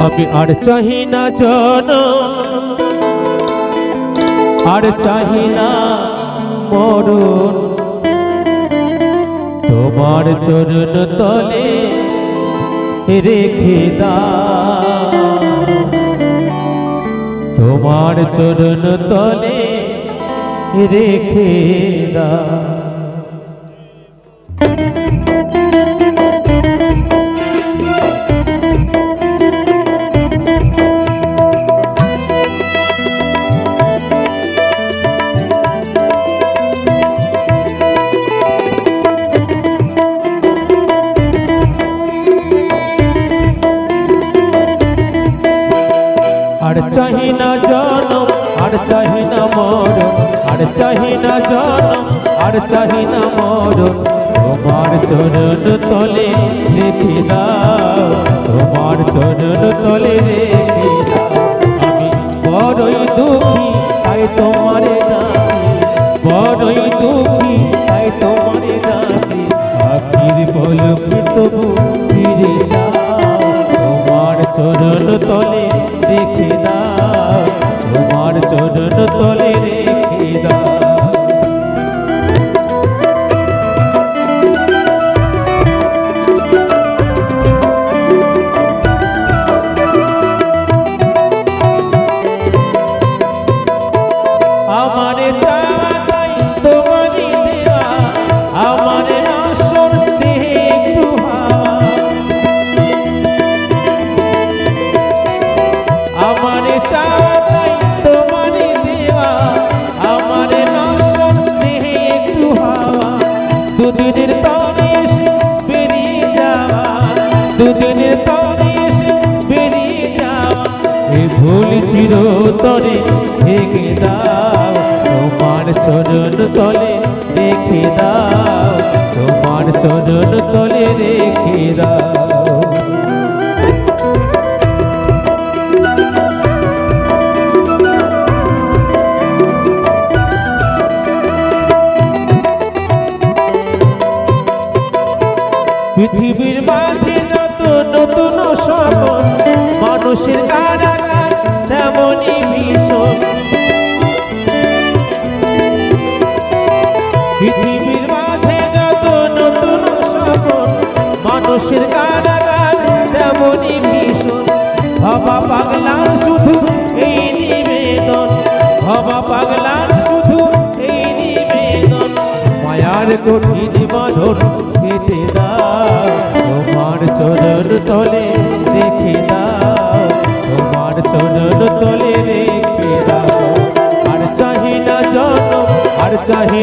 আমি আর চাহি না জন। আর চাহি না মরণ। তোমার চরণ তলে রেখে দা তোমার চরণ তলে রেখে দা চাহি না জনম, আর চাহি না মরণ, আর চাহি না জনম, আর চাহি না মরণ। তোমার চরণ তলে রেখে দাও, তোমার চরণ তলে রেখে আমি বড়ই দুঃখী, তাই তোমারে ডাকি। বড়ই দুঃখী, তাই তোমারে আখির পলক তবু ফিরে যাও তোমার চরণ তলে রেখে দাও চিরতরে ভেঙে দাও। তোমার চরণ তলে রেখে দাও। তোমার চরণ তলে রেখে দাও। পৃথিবীর মাঝে যত নতুন স্বপন, মানুষের কারাগার মানুষের কারাগার তেমনই ভীষণ। পাগলা শুধু এই নিবেদন। হবা পাগলা শুধু এই নিবেদন। মায়ার কঠিন বাঁধন কেটে দাও, তোমার চরণ তলে রেখে দাও, তোমার চরণ তলে রেখে দাও। আর চাহি না আর চাহি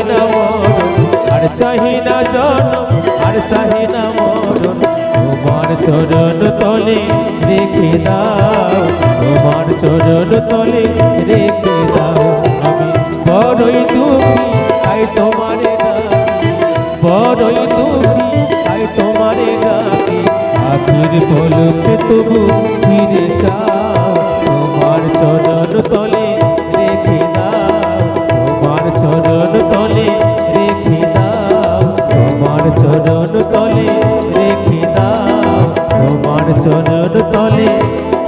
চাহি না জনম আর চাহি না মরণ। তোমার চরণ তলে রেখে দাও, তোমার চরণ তলে রেখে দাও। আমি বড়ই দুঃখী, তাই তোমারে বড়ই দুঃখী, তাই তোমারে ডাকি। আখির পলকে তবু ফিরে যাও